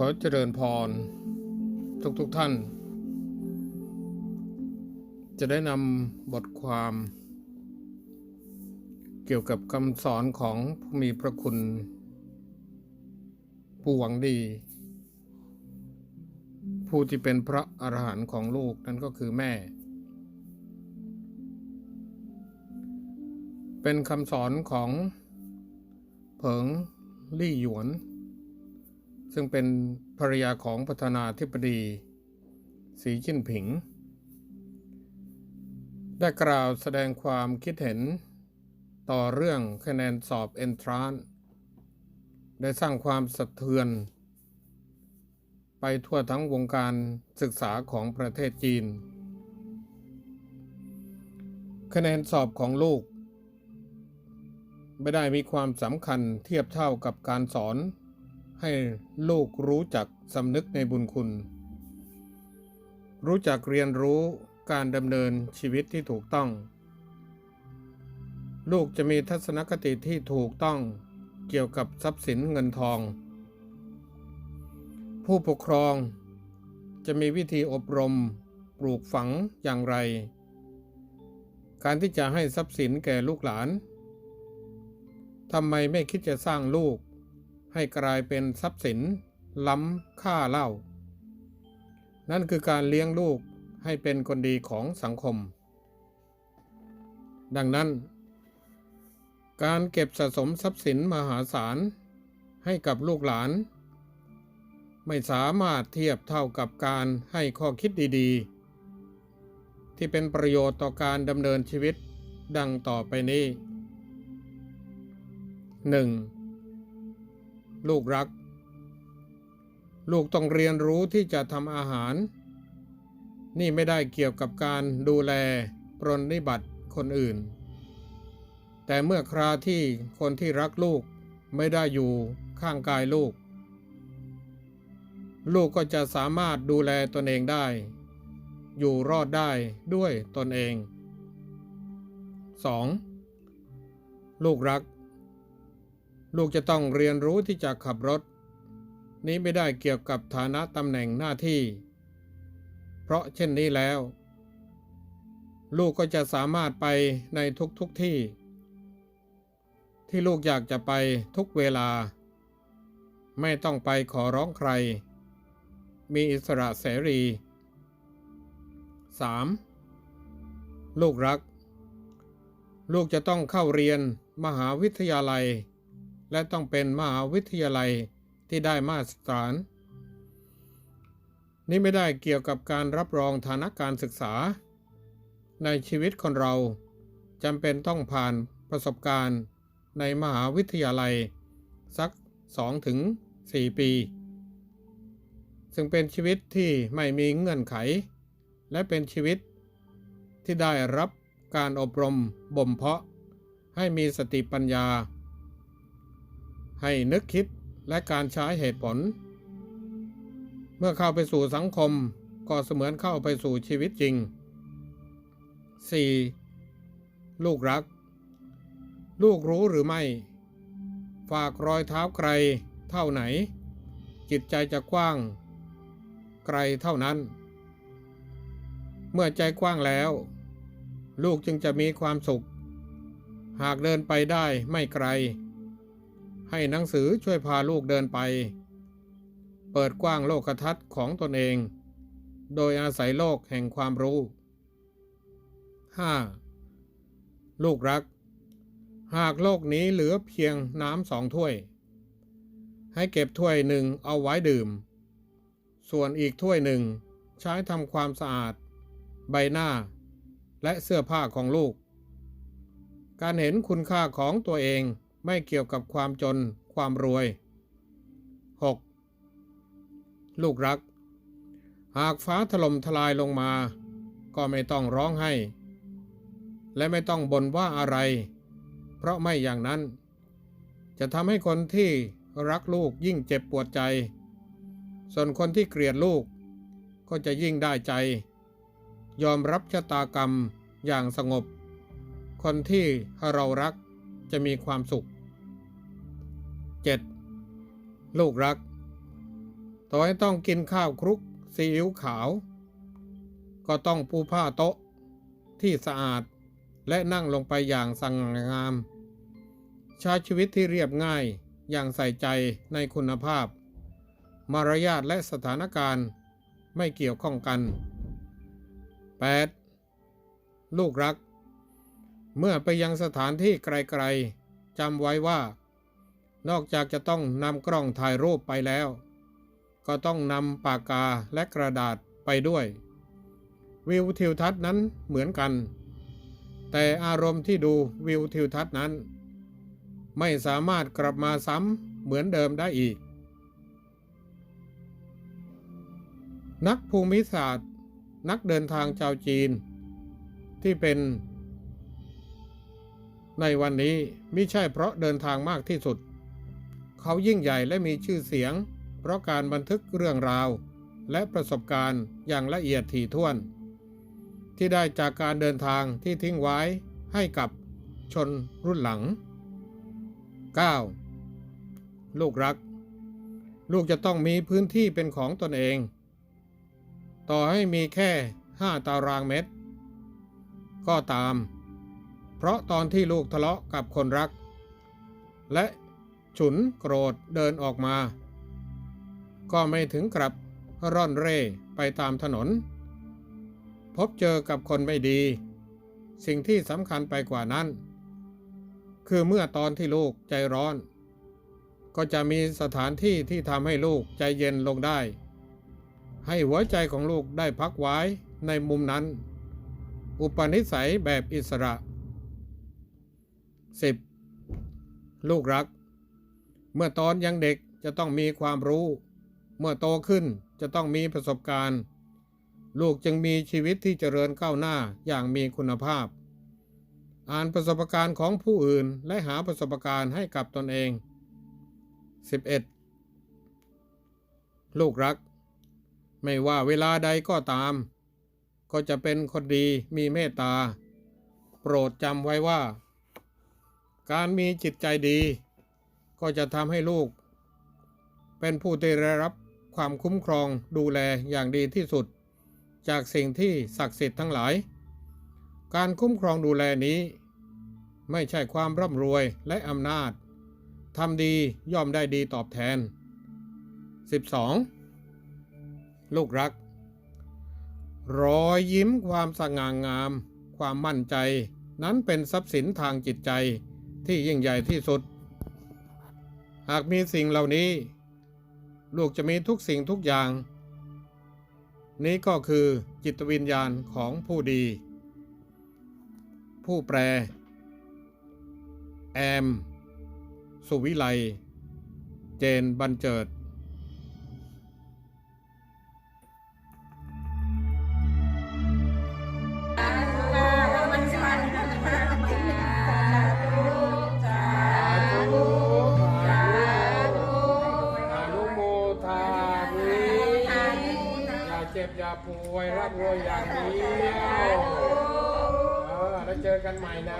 ขอเจริญพร ทุกๆทท่าน จะได้นำบทความ เกี่ยวกับคำสอนของผู้มีพระคุณ ผู้หวังดี ผู้ที่เป็นพระอรหันต์ของลูกนั่นก็คือแม่ เป็นคำสอนของเผิงลี่หยวน ซึ่งเป็นภรรยาของประธานาธิบดี สีจิ้นผิง ได้กล่าวแสดงความคิดเห็นต่อเรื่องคะแนนสอบเอนทรานได้สร้างความสะเทือน ไปทั่วทั้งวงการศึกษาของประเทศจีน คะแนนสอบของลูก ไม่ได้มีความสำคัญเทียบเท่ากับการสอน ให้ลูกรู้จักสำนึกในบุญคุณ รู้จักเรียนรู้การดำเนินชีวิตที่ถูกต้อง ลูกจะมีทัศนคติที่ถูกต้องเกี่ยวกับทรัพย์สินเงินทอง ผู้ปกครองจะมีวิธีอบรมปลูกฝังอย่างไร การที่จะให้ทรัพย์สินแก่ลูกหลานทำไมไม่คิดจะสร้างลูก ให้กลายเป็นทรัพย์สิน ล้ำค่าเล่า นั่นคือการเลี้ยงลูกให้เป็นคนดีของสังคม ดังนั้น การเก็บสะสมทรัพย์สินมหาศาลให้กับลูกหลาน ไม่สามารถเทียบเท่ากับการให้ข้อคิดดีๆ ที่เป็นประโยชน์ต่อการดำเนินชีวิตดังต่อไปนี้ 1. ลูกรัก ลูกต้องเรียนรู้ที่จะทำอาหาร นี่ไม่ได้เกี่ยวกับการดูแลปรนนิบัติคนอื่น แต่เมื่อคราที่คนที่รักลูกไม่ได้อยู่ข้างกายลูก ลูกก็จะสามารถดูแลตนเองได้ อยู่รอดได้ด้วยตนเอง 2. ลูกรัก ลูกจะต้องเรียนรู้ที่จะขับรถ นี้ไม่ได้เกี่ยวกับฐานะตำแหน่งหน้าที่ เพราะเช่นนี้แล้ว ลูกก็จะสามารถไปในทุกๆทที่ ที่ลูกอยากจะไปทุกเวลา ไม่ต้องไปขอร้องใคร มีอิสระเสรี 3. ลูกรัก ลูกจะต้องเข้าเรียนมหาวิทยาลัย และต้องเป็นมหาวิทยาลัยที่ได้มาตรฐาน นี่ไม่ได้เกี่ยวกับการรับรองฐานะการศึกษา ในชีวิตคนเราจำเป็นต้องผ่านประสบการณ์ในมหาวิทยาลัย สัก 2-4ปี ซึ่งเป็นชีวิตที่ไม่มีเงื่อนไข และเป็นชีวิตที่ได้รับการอบรมบ่มเพาะให้มีสติปัญญา ให้นึกคิดและการใช้เหตุผล เมื่อเข้าไปสู่สังคมก็เสมือนเข้าไปสู่ชีวิตจริง 4. ลูกรัก ลูกรู้หรือไม่ ฝากรอยเท้าไกลเท่าไหน จิตใจจะกว้าง ไกลเท่านั้น เมื่อใจกว้างแล้ว ลูกจึงจะมีความสุข หากเดินไปได้ไม่ไกล ให้หนังสือช่วยพาลูกเดินไป เปิดกว้างโลกทัศน์ของตนเอง โดยอาศัยโลกแห่งความรู้ 5. ลูกรัก หากโลกนี้เหลือเพียงน้ำสองถ้วย ให้เก็บถ้วยหนึ่งเอาไว้ดื่ม ส่วนอีกถ้วยหนึ่งใช้ทำความสะอาด ใบหน้า และเสื้อผ้าของลูก การเห็นคุณค่าของตัวเอง ไม่เกี่ยวกับความจน ความรวย 6. ลูกรัก หากฟ้าถล่มทลายลงมา ก็ไม่ต้องร้องไห้ และไม่ต้องบ่นว่าอะไร เพราะไม่อย่างนั้น จะทำให้คนที่รักลูกยิ่งเจ็บปวดใจ ส่วนคนที่เกลียดลูก ก็จะยิ่งได้ใจ ยอมรับชะตากรรมอย่างสงบ คนที่เรารักจะมีความสุข 7. ลูกรัก ต่อให้ต้องกินข้าวคลุกซีอิ๊วขาว ก็ต้องปูผ้าโต๊ะที่สะอาดและนั่งลงไปอย่างสง่างาม ใช้ชีวิตที่เรียบง่ายอย่างใส่ใจในคุณภาพ มารยาทและสถานการณ์ไม่เกี่ยวข้องกัน 8. ลูกรัก เมื่อไปยังสถานที่ไกลๆจำไว้ว่า นอกจากจะต้องนำกล้องถ่ายรูปไปแล้ว ก็ต้องนำปากกาและกระดาษไปด้วย วิวทิวทัศน์นั้นเหมือนกัน แต่อารมณ์ที่ดูวิวทิวทัศน์นั้น ไม่สามารถกลับมาซ้ำเหมือนเดิมได้อีก นักภูมิศาสตร์ นักเดินทางชาวจีน ที่เป็นในวันนี้ไม่ใช่เพราะเดินทางมากที่สุด เขายิ่งใหญ่และมีชื่อเสียง เพราะการบันทึกเรื่องราว และประสบการณ์อย่างละเอียดถี่ถ้วน ที่ได้จากการเดินทางที่ทิ้งไว้ให้กับชนรุ่นหลัง 9. ลูกรัก ลูกจะต้องมีพื้นที่เป็นของตนเอง ต่อให้มีแค่ 5 ตารางเมตร ก็ตาม เพราะตอนที่ลูกทะเลาะกับคนรัก และ ฉุนโกรธเดินออกมา ก็ไม่ถึงกลับร่อนเร่ไปตามถนน พบเจอกับคนไม่ดี สิ่งที่สำคัญไปกว่านั้น คือเมื่อตอนที่ลูกใจร้อน ก็จะมีสถานที่ที่ทำให้ลูกใจเย็นลงได้ ให้หัวใจของลูกได้พักไว้ในมุมนั้น อุปนิสัยแบบอิสระ 10. ลูกรัก เมื่อตอนยังเด็กจะต้องมีความรู้ เมื่อโตขึ้นจะต้องมีประสบการณ์ ลูกจึงมีชีวิตที่เจริญก้าวหน้าอย่างมีคุณภาพ อ่านประสบการณ์ของผู้อื่นและหาประสบการณ์ให้กับตนเอง 11. ลูกรัก ไม่ว่าเวลาใดก็ตาม ก็จะเป็นคนดีมีเมตตา โปรดจำไว้ว่า การมีจิตใจดี ก็จะทำให้ลูก เป็นผู้ที่ได้รับความคุ้มครองดูแลอย่างดีที่สุด จากสิ่งที่ศักดิ์สิทธิ์ทั้งหลาย การคุ้มครองดูแลนี้ ไม่ใช่ความร่ำรวยและอำนาจทำดีย่อมได้ดีตอบแทน 12. ลูกรัก รอยยิ้มความสง่างาม ความมั่นใจ นั้นเป็นทรัพย์สินทางจิตใจที่ยิ่งใหญ่ที่สุด หากมีสิ่งเหล่านี้ ลูกจะมีทุกสิ่งทุกอย่าง นี้ก็คือจิตวิญญาณของผู้ดี ผู้แปร แอม สุวิไล เจนบันเจิด อย่าป่วยร่ำรวยอย่างเดียวเออแล้วเจอกันใหม่นะ